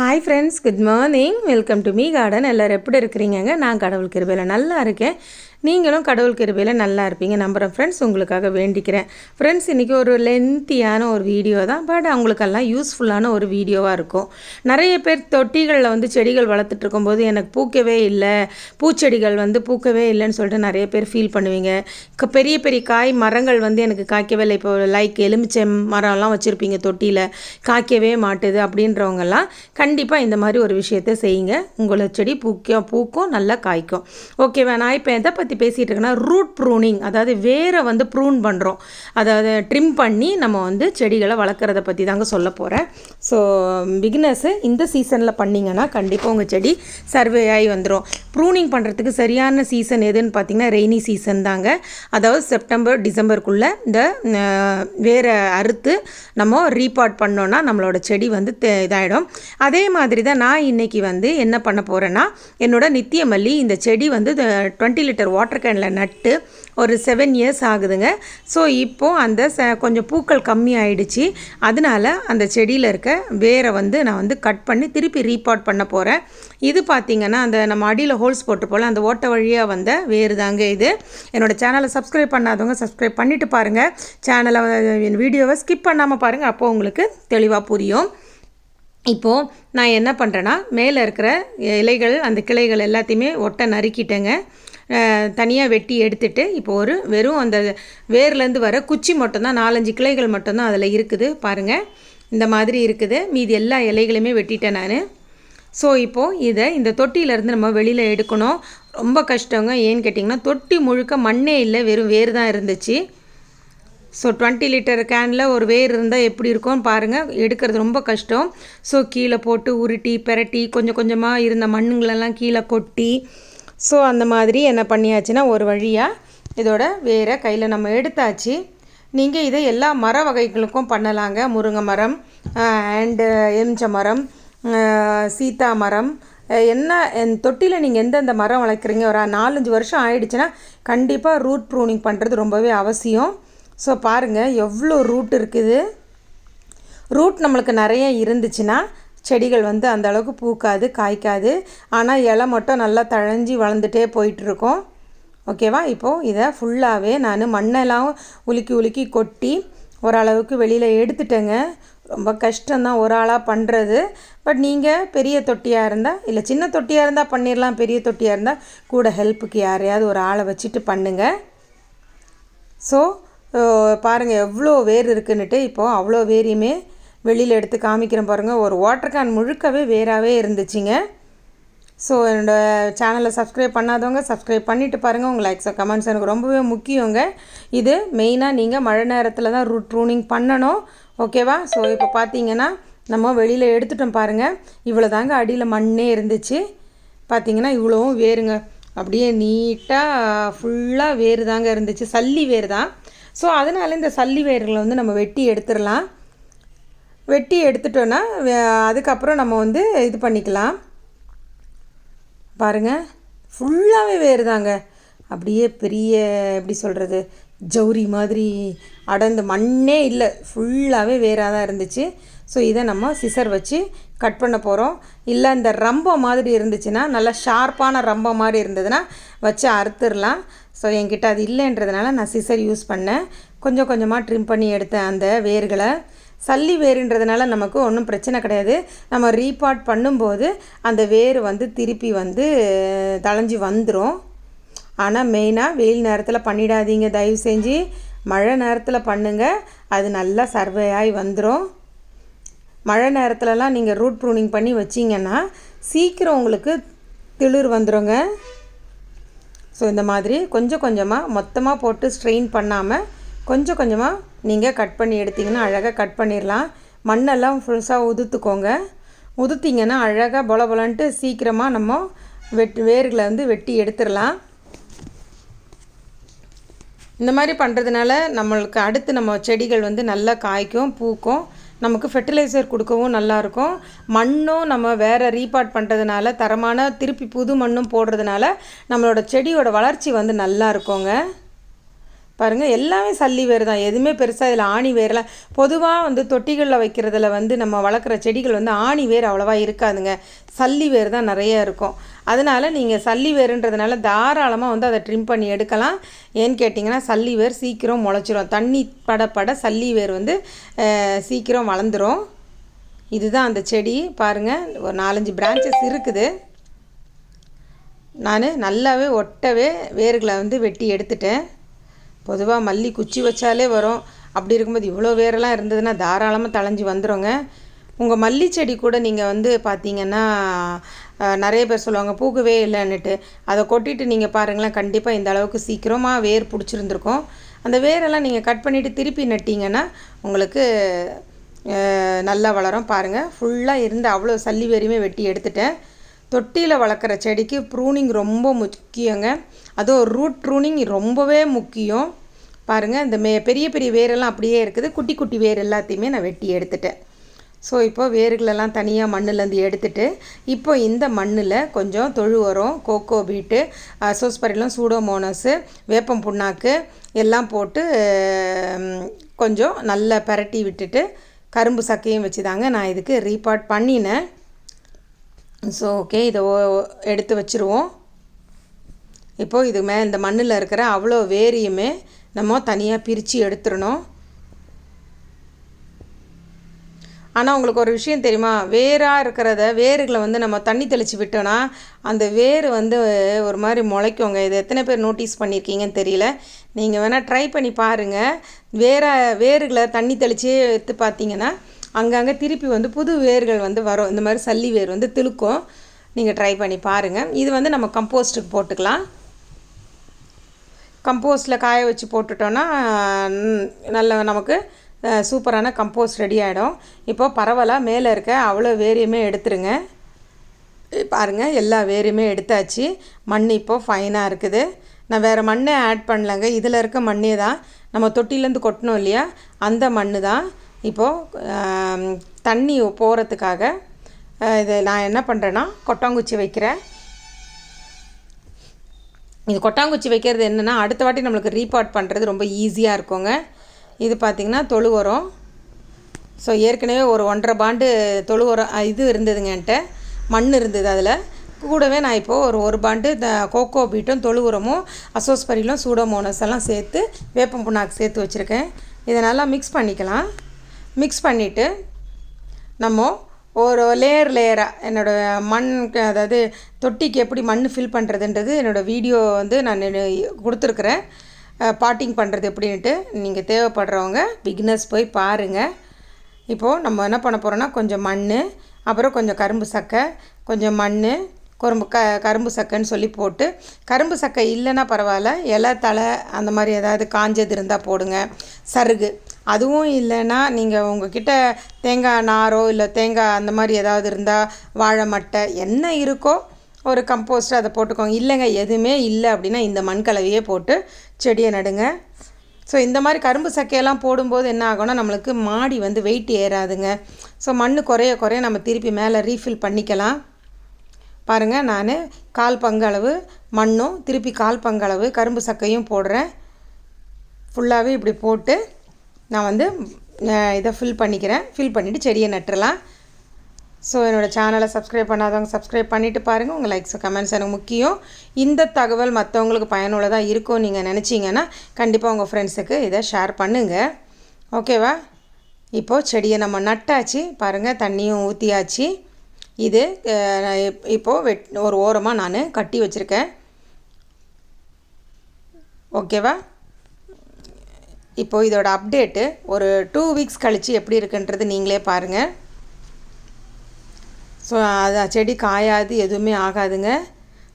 Hi friends good morning welcome to my garden எல்லோரும் எப்படி இருக்கிறீங்க நான் கடவுள் கிருபையில் நல்லா இருக்கேன். நீங்களும் கடவுள் கிருபையில் நல்லா இருப்பீங்க. நம்புகிறேன் ஃப்ரெண்ட்ஸ் உங்களுக்காக வேண்டிக்கிறேன். ஃப்ரெண்ட்ஸ் இன்றைக்கி ஒரு லென்த்தியான ஒரு வீடியோ தான். பட் அவங்களுக்கெல்லாம் யூஸ்ஃபுல்லான ஒரு வீடியோவாக இருக்கும். நிறைய பேர் தொட்டிகளில் வந்து செடிகள் வளர்த்துட்டு இருக்கும்போது எனக்கு பூக்கவே இல்லை. பூச்செடிகள் வந்து பூக்கவே இல்லைன்னு சொல்லிட்டு நிறைய பேர் ஃபீல் பண்ணுவீங்க. க- பெரிய பெரிய காய் மரங்கள் வந்து எனக்கு காய்க்கவே இல்லை. இப்போ லைக் எலுமிச்சை மரம்லாம் வச்சுருப்பீங்க தொட்டியில். காய்க்கவே மாட்டுது அப்படின்றவங்கெல்லாம் கண்டிப்பாக இந்த மாதிரி ஒரு விஷயத்தை செய்யுங்க. உங்களை செடி பூக்கும் பூக்கும் நல்லா காய்க்கும். ஓகேவா நான் இப்போ எதை பற்றி பேசிகிட்டு இருக்கேன்னா ரூட் ப்ரூனிங் அதாவது வேரை வந்து ப்ரூன் பண்ணுறோம் அதாவது ட்ரிம் பண்ணி நம்ம வந்து செடிகளை வளர்க்குறத பற்றி தாங்க சொல்ல போகிறேன் ஸோ பிகினர்ஸு இந்த சீசனில் பண்ணிங்கன்னா கண்டிப்பாக உங்கள் செடி சர்வே ஆகி வந்துடும் ப்ரூனிங் பண்ணுறதுக்கு சரியான சீசன் எதுன்னு பார்த்தீங்கன்னா ரெய்னி சீசன் தாங்க. அதாவது செப்டம்பர் டிசம்பருக்குள்ளே இந்த வேரை அறுத்து நம்ம ரீபாட் பண்ணோன்னா நம்மளோட செடி வந்து தே- அதே மாதிரி தான் நான் இன்னைக்கு வந்து என்ன பண்ண போகிறேன்னா என்னோட நித்திய மல்லி இந்த செடி வந்து டுவெண்ட்டி லிட்டர் வாட்டர் கேனில் நட்டு ஒரு செவன் இயர்ஸ் ஆகுதுங்க. ஸோ இப்போது அந்த ச கொஞ்சம் பூக்கள் கம்மி ஆயிடுச்சு. அதனால அந்த செடியில் இருக்க வேரை வந்து நான் வந்து கட் பண்ணி திருப்பி ரீபாட் பண்ண போகிறேன் இது பார்த்திங்கன்னா அந்த நம்ம அடியில் ஹோல்ஸ் போட்டு போல் அந்த ஓட்டை வழியாக வந்த வேறு தாங்க இது. என்னோட சேனலை சப்ஸ்கிரைப் பண்ணாதவங்க சப்ஸ்கிரைப் பண்ணிட்டு பாருங்கள் சேனலை வீடியோவை ஸ்கிப் பண்ணாமல் பாருங்கள் அப்போது உங்களுக்கு தெளிவாக புரியும். இப்போது நான் என்ன பண்ணுறேன்னா மேலே இருக்கிற இலைகள் அந்த கிளைகள் எல்லாத்தையுமே ஒட்டை நறுக்கிட்டேங்க. தனியாக வெட்டி எடுத்துட்டு இப்போ ஒரு வெறும் அந்த வேர்லேருந்து வர குச்சி மட்டும்தான் நாலஞ்சு கிளைகள் மட்டும்தான் அதில் இருக்குது பாருங்கள் இந்த மாதிரி இருக்குது. மீதி எல்லா இலைகளையுமே வெட்டிட்டேன் நான். ஸோ இப்போது இதை இந்த தொட்டியிலேருந்து நம்ம வெளியில் எடுக்கணும். ரொம்ப கஷ்டங்க. ஏன்னு கேட்டிங்கன்னா தொட்டி முழுக்க மண்ணே இல்லை. வெறும் வேர் தான் இருந்துச்சு. ஸோ டுவெண்ட்டி லிட்டர் கேனில் ஒரு வேர் இருந்தால் எப்படி இருக்கும் பாருங்கள் எடுக்கிறது ரொம்ப கஷ்டம். ஸோ கீழே போட்டு உருட்டி பெரட்டி கொஞ்சம் கொஞ்சமாக இருந்த மண்ணுங்களெல்லாம் கீழே கொட்டி ஸோ அந்த மாதிரி என்ன பண்ணியாச்சுன்னா ஒரு வழியாக இதோட வேரை கையில் நம்ம எடுத்தாச்சு. நீங்கள் இதை எல்லா மர வகைகளுக்கும் பண்ணலாங்க. முருங்கை மரம் அண்டு எலுமிச்ச மரம் சீதா மரம். என்ன என் தொட்டியில் நீங்கள் எந்தெந்த மரம் வளர்க்குறீங்க? ஒரு நாலஞ்சு வருஷம் ஆயிடுச்சுன்னா கண்டிப்பாக ரூட் ப்ரூனிங் பண்ணுறது ரொம்பவே அவசியம். ஸோ பாருங்கள் எவ்வளோ ரூட் இருக்குது. ரூட் நம்மளுக்கு நிறைய இருந்துச்சுன்னா செடிகள் வந்து அந்த அளவுக்கு பூக்காது காய்க்காது. ஆனால் இலை மட்டும் நல்லா தழைஞ்சி வளர்ந்துட்டே போயிட்டுருக்கோம். ஓகேவா? இப்போது இதை ஃபுல்லாகவே நான் மண்ணெல்லாம் உலுக்கி உலுக்கி கொட்டி ஓரளவுக்கு வெளியில் எடுத்துட்டேங்க. ரொம்ப கஷ்டம்தான் ஒரு ஆளாக பண்ணுறது பட் நீங்கள் பெரிய தொட்டியாக இருந்தால் இல்லை சின்ன தொட்டியாக இருந்தால் பண்ணிடலாம் பெரிய தொட்டியாக இருந்தால் கூட ஹெல்ப்புக்கு யாரையாவது ஒரு ஆளை வச்சுட்டு பண்ணுங்கள் ஸோ பாருங்கள் எவ்வளோ வேர் இருக்குன்னுட்டு இப்போது அவ்வளோ வேரையுமே வெளியில் எடுத்து காமிக்கிறேன் பாருங்கள் ஒரு வாட்டர் கேன் முழுக்கவே வேறாகவே இருந்துச்சுங்க. ஸோ என்னோடய சேனலை சப்ஸ்கிரைப் பண்ணாதவங்க சப்ஸ்கிரைப் பண்ணிவிட்டு பாருங்கள் உங்கள் லைக்ஸ் கமெண்ட்ஸ் எனக்கு ரொம்பவே முக்கியங்க. இது மெயினாக நீங்கள் மழை நேரத்தில் தான் ரூட் ட்ரூனிங் பண்ணணும். ஓகேவா ஸோ இப்போ பார்த்தீங்கன்னா நம்ம வெளியில் எடுத்துட்டோம் பாருங்கள் இவ்வளோ தாங்க அடியில் மண்ணே இருந்துச்சு. பார்த்தீங்கன்னா இவ்வளோவும் வேருங்க அப்படியே நீட்டாக ஃபுல்லாக வேர் தாங்க இருந்துச்சு. சல்லி வேர் தான் ஸோ அதனால இந்த சல்லி வேர்களை வந்து நம்ம வெட்டி எடுத்துடலாம். வெட்டி எடுத்துட்டோன்னா அதுக்கப்புறம் நம்ம வந்து இது பண்ணிக்கலாம். பாருங்கள் ஃபுல்லாகவே வேறு தாங்க அப்படியே பெரிய எப்படி சொல்கிறது ஜவுரி மாதிரி அடர்ந்து மண்ணே இல்லை. ஃபுல்லாகவே வேறாக தான் இருந்துச்சு. ஸோ இதை நம்ம சிசர் வச்சு கட் பண்ண போகிறோம் இல்லை இந்த ரம்பம் மாதிரி இருந்துச்சுன்னா நல்லா ஷார்ப்பான ரம்பம் மாதிரி இருந்ததுன்னா வச்சு அறுத்துடலாம். ஸோ என்கிட்ட அது இல்லைன்றதுனால நான் சிசர் யூஸ் பண்ணேன். கொஞ்சம் கொஞ்சமாக ட்ரிம் பண்ணி எடுத்தேன் அந்த வேர்களை சல்லி வேருன்றதுனால நமக்கு ஒன்றும் பிரச்சனை கிடையாது. நம்ம ரீபாட் பண்ணும்போது அந்த வேர் வந்து திருப்பி வந்து தளைஞ்சு வந்துடும் ஆனால் மெயினாக வெயில் நேரத்தில் பண்ணிடாதீங்க. தயவு செஞ்சு மழை நேரத்தில் பண்ணுங்கள் அது நல்லா சர்வே ஆகி வந்துடும் மழை நேரத்துலலாம் நீங்கள் ரூட் ப்ரூனிங் பண்ணி வச்சிங்கன்னா சீக்கிரம் உங்களுக்கு திளிர் வந்துடுங்க ஸோ இந்த மாதிரி கொஞ்சம் கொஞ்சமாக மொத்தமாக போட்டு ஸ்ட்ரெயின் பண்ணாமல் கொஞ்சம் கொஞ்சமாக நீங்கள் கட் பண்ணி எடுத்தீங்கன்னா அழகாக கட் பண்ணிடலாம் மண்ணெல்லாம் ஃபுல்ஸாக உதுத்துக்கோங்க. உதுத்திங்கன்னா அழகாக பொல பொலன்ட்டு சீக்கிரமாக நம்ம வெட் வேர்களை வந்து வெட்டி எடுத்துடலாம் இந்த மாதிரி பண்ணுறதுனால நம்மளுக்கு அடுத்து நம்ம செடிகள் வந்து நல்லா காய்க்கும் பூக்கும். நமக்கு ஃபெர்டிலைசர் கொடுக்கவும் நல்லாயிருக்கும் மண்ணும் நம்ம வேறு ரீபாட் பண்ணுறதுனால தரமான திருப்பி புது மண்ணும் போடுறதுனால நம்மளோட செடியோட வளர்ச்சி வந்து நல்லா இருக்குங்க பாருங்கள் எல்லாமே சல்லி வேர் தான். எதுவுமே பெருசாக இதில் ஆணி வேர்லாம் பொதுவாக வந்து தொட்டிகளில் வைக்கிறதுல வந்து நம்ம வளர்க்குற செடிகள் வந்து ஆணி வேர் அவ்வளோவா இருக்காதுங்க. சல்லி வேர் தான் நிறைய இருக்கும். அதனால் நீங்கள் சல்லி வேருன்றதுனால தாராளமாக வந்து அதை ட்ரிம் பண்ணி எடுக்கலாம். ஏன்னு கேட்டிங்கன்னா சல்லி வேர் சீக்கிரம் முளைச்சிரும். தண்ணி பட பட சல்லி வேர் வந்து சீக்கிரம் வளர்ந்துடும் இதுதான் அந்த செடி. பாருங்கள் ஒரு நாலஞ்சு பிரான்ச்சஸ் இருக்குது. நான் நல்லாவே ஒட்டவே வேர்களை வந்து வெட்டி எடுத்துட்டேன். பொதுவாக மல்லி குச்சி வச்சாலே வரும். அப்படி இருக்கும்போது இவ்வளோ வேரெல்லாம் இருந்ததுன்னா தாராளமாக தளைஞ்சி வந்துடுங்க உங்கள் மல்லி செடி கூட நீங்கள் வந்து பார்த்தீங்கன்னா நிறைய பேர் சொல்லுவாங்க பூக்கவே இல்லைன்னுட்டு. அதை கொட்டிட்டு நீங்கள் பாருங்களேன் கண்டிப்பாக இந்த அளவுக்கு சீக்கிரமாக வேர் பிடிச்சிருந்துருக்கும். அந்த வேரெல்லாம் நீங்கள் கட் பண்ணிவிட்டு திருப்பி நட்டிங்கன்னா உங்களுக்கு நல்லா வளரும். பாருங்கள் ஃபுல்லாக இருந்து அவ்வளோ சல்லி வேரையுமே வெட்டி எடுத்துட்டேன். தொட்டியில் வளர்க்குற செடிக்கு ப்ரூனிங் ரொம்ப முக்கியங்க. அதுவும் ரூட் ப்ரூனிங் ரொம்பவே முக்கியம். பாருங்கள் இந்த மே பெரிய பெரிய வேரெல்லாம் அப்படியே இருக்குது. குட்டி குட்டி வேர் எல்லாத்தையுமே நான் வெட்டி எடுத்துட்டேன். ஸோ இப்போ வேர்களெல்லாம் தனியாக மண்ணிலேருந்து எடுத்துட்டு இப்போ இந்த மண்ணில் கொஞ்சம் தொழு உரம் கோகோ பீட்டு சோஸ்பரிலம் சூடோமோனஸு வேப்பம் புண்ணாக்கு எல்லாம் போட்டு கொஞ்சம் நல்லா பரட்டி விட்டுட்டு கரும்பு சக்கையும் வச்சு தாங்க நான் இதுக்கு ரீபார்ட் பண்ணினேன். ஸோ ஓகே இதை எடுத்து வச்சுருவோம். இப்போது இது மே இந்த மண்ணில் இருக்கிற அவ்வளோ வேரியுமே நம்ம தனியாக பிரித்து எடுத்துடணும் ஆனால் உங்களுக்கு ஒரு விஷயம் தெரியுமா? வேராக இருக்கிறத வேர்களை வந்து நம்ம தண்ணி தெளித்து விட்டோன்னா அந்த வேர் வந்து ஒரு மாதிரி முளைக்குங்க. இது எத்தனை பேர் நோட்டீஸ் பண்ணியிருக்கீங்கன்னு தெரியல. நீங்கள் வேணால் ட்ரை பண்ணி பாருங்கள் வேற வேர்களை தண்ணி தெளித்து எடுத்து பார்த்தீங்கன்னா அங்கங்கே திருப்பி வந்து புது வேர்கள் வந்து வரும். இந்த மாதிரி சல்லி வேர் வந்து திழுக்கும். நீங்கள் ட்ரை பண்ணி பாருங்கள் இது வந்து நம்ம கம்போஸ்ட்டுக்கு போட்டுக்கலாம். கம்போஸ்ட்டில் காய வச்சு போட்டுட்டோன்னா நல்ல நமக்கு சூப்பரான கம்போஸ்ட் ரெடி ஆகிடும் இப்போது பரவாயில்ல மேலே இருக்க அவ்வளோ வேரியுமே எடுத்துருங்க. பாருங்கள் எல்லா வேரியுமே எடுத்தாச்சு. மண் இப்போது ஃபைனாக இருக்குது. நான் வேறு மண்ணை ஆட் பண்ணலங்க. இதில் இருக்க மண்ணே தான். நம்ம தொட்டிலேருந்து கொட்டணும் இல்லையா? அந்த மண் தான். இப்போது தண்ணி போகிறதுக்காக இதை நான் என்ன பண்ணுறேன்னா கொட்டாங்குச்சி வைக்கிறேன். இது கொட்டாங்குச்சி வைக்கிறது என்னென்னா அடுத்த வாட்டி நம்மளுக்கு ரீபார்ட் பண்ணுறது ரொம்ப ஈஸியாக இருக்குங்க. இது பார்த்திங்கன்னா தொழு உரம். ஸோ ஏற்கனவே ஒரு ஒன்றரை பாண்டு தொழு உரம் இது இருந்ததுங்க என்கிட்ட. மண் இருந்தது அதில். கூடவே நான் இப்போது ஒரு ஒரு பாண்டு இந்த கோகோ பீட்டும் தொழு உரமும் அசோஸ்பரிலும் சூடோமோனஸ் எல்லாம் சேர்த்து வேப்பம் புண்ணாக்கு சேர்த்து வச்சுருக்கேன். இதை நல்லா மிக்ஸ் பண்ணிக்கலாம். மிக்ஸ் பண்ணிவிட்டு நம்ம ஒரு லேயர் லேயராக என்னோடய மண் அதாவது தொட்டிக்கு எப்படி மண் ஃபில் பண்ணுறதுன்றது என்னோடய வீடியோ வந்து நான் கொடுத்துருக்குறேன். பாட்டிங் பண்ணுறது எப்படின்ட்டு நீங்கள் தேவைப்படுறவங்க பிக்னஸ் போய் பாருங்கள் இப்போது நம்ம என்ன பண்ண போகிறோன்னா கொஞ்சம் மண் அப்புறம் கொஞ்சம் கரும்பு சக்கை கொஞ்சம் மண் கரும்பு க கரும்பு சக்கைன்னு சொல்லி போட்டு கரும்பு சக்கை இல்லைன்னா பரவாயில்ல இலை தலை அந்த மாதிரி ஏதாவது காஞ்சது இருந்தால் போடுங்க. சருகு. அதுவும் இல்லைன்னா நீங்கள் உங்ககிட்ட தேங்காய் நாரோ இல்லை தேங்காய் அந்த மாதிரி ஏதாவது இருந்தால் வாழை மட்டை என்ன இருக்கோ ஒரு கம்போஸ்ட் அதை போட்டுக்கோங்க. இல்லைங்க எதுவுமே இல்லை அப்படின்னா இந்த மண்கலவையே போட்டு செடியை நடுங்க. ஸோ இந்த மாதிரி கரும்பு சக்கையெல்லாம் போடும்போது என்ன ஆகும்னா நம்மளுக்கு மாடி வந்து வெயிட் ஏறாதுங்க. ஸோ மண் குறைய குறைய நம்ம திருப்பி மேலே ரீஃபில் பண்ணிக்கலாம். பாருங்கள் நான் கால் பங்களவு மண்ணும் திருப்பி கால் பங்களவு கரும்பு சக்கையும் போடுறேன். ஃபுல்லாகவே இப்படி போட்டு நான் வந்து இதை ஃபில் பண்ணிக்கிறேன். ஃபில் பண்ணிவிட்டு செடியை நட்டுடலாம் ஸோ என்னோடய சேனலை சப்ஸ்கிரைப் பண்ணாதவங்க சப்ஸ்கிரைப் பண்ணிவிட்டு பாருங்கள் உங்கள் லைக்ஸ் கமெண்ட்ஸ் எனக்கு முக்கியம். இந்த தகவல் மற்றவங்களுக்கு பயனுள்ளதாக இருக்கும் நீங்கள் நினச்சிங்கன்னா கண்டிப்பாக உங்கள் ஃப்ரெண்ட்ஸுக்கு இதை ஷேர் பண்ணுங்கள் ஓகேவா இப்போது செடியை நம்ம நட்டாச்சு. பாருங்கள் தண்ணியும் ஊற்றியாச்சு இது இப்போது வெட் ஒரு ஓரமாக நான் கட்டி வச்சுருக்கேன். ஓகேவா இப்போது இதோட அப்டேட்டு ஒரு டூ வீக்ஸ் கழித்து எப்படி இருக்குன்றது நீங்களே பாருங்கள் ஸோ அது செடி காயாது எதுவுமே ஆகாதுங்க.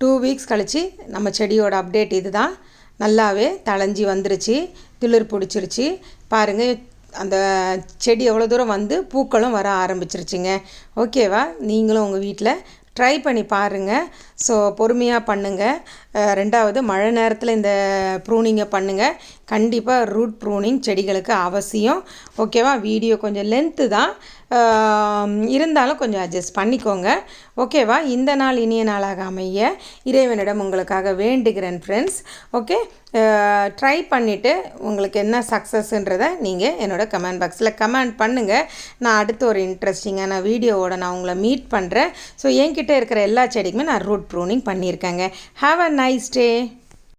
டூ வீக்ஸ் கழித்து நம்ம செடியோட அப்டேட் இது தான் நல்லாவே தளைஞ்சி வந்துருச்சு திளிர் பிடிச்சிருச்சு. பாருங்கள் அந்த செடி எவ்வளோ தூரம் வந்து பூக்களும் வர ஆரம்பிச்சிருச்சுங்க. ஓகேவா நீங்களும் உங்கள் வீட்டில் ட்ரை பண்ணி பாருங்கள் ஸோ பொறுமையாக பண்ணுங்கள் ரெண்டாவது மழை நேரத்தில் இந்த ப்ரூனிங்கை பண்ணுங்கள் கண்டிப்பாக ரூட் ப்ரூனிங் செடிகளுக்கு அவசியம். ஓகேவா வீடியோ கொஞ்சம் லென்த்து தான். இருந்தாலும் கொஞ்சம் அட்ஜஸ்ட் பண்ணிக்கோங்க. ஓகேவா இந்த நாள் இனிய நாளாக அமைய இறைவனிடம் உங்களுக்காக வேண்டுகிறேன் ஃப்ரெண்ட்ஸ் ஓகே ட்ரை பண்ணிவிட்டு உங்களுக்கு என்ன சக்ஸஸ்ன்றதை நீங்கள் என்னோடய கமெண்ட் பாக்ஸில் கமெண்ட் பண்ணுங்கள் நான் அடுத்து ஒரு இன்ட்ரெஸ்டிங்கான வீடியோவோட நான் உங்களை மீட் பண்ணுறேன் ஸோ என்கிட்ட இருக்கிற எல்லா செடிக்குமே நான் root pruning பண்ணியிருக்கேங்க. Have a nice day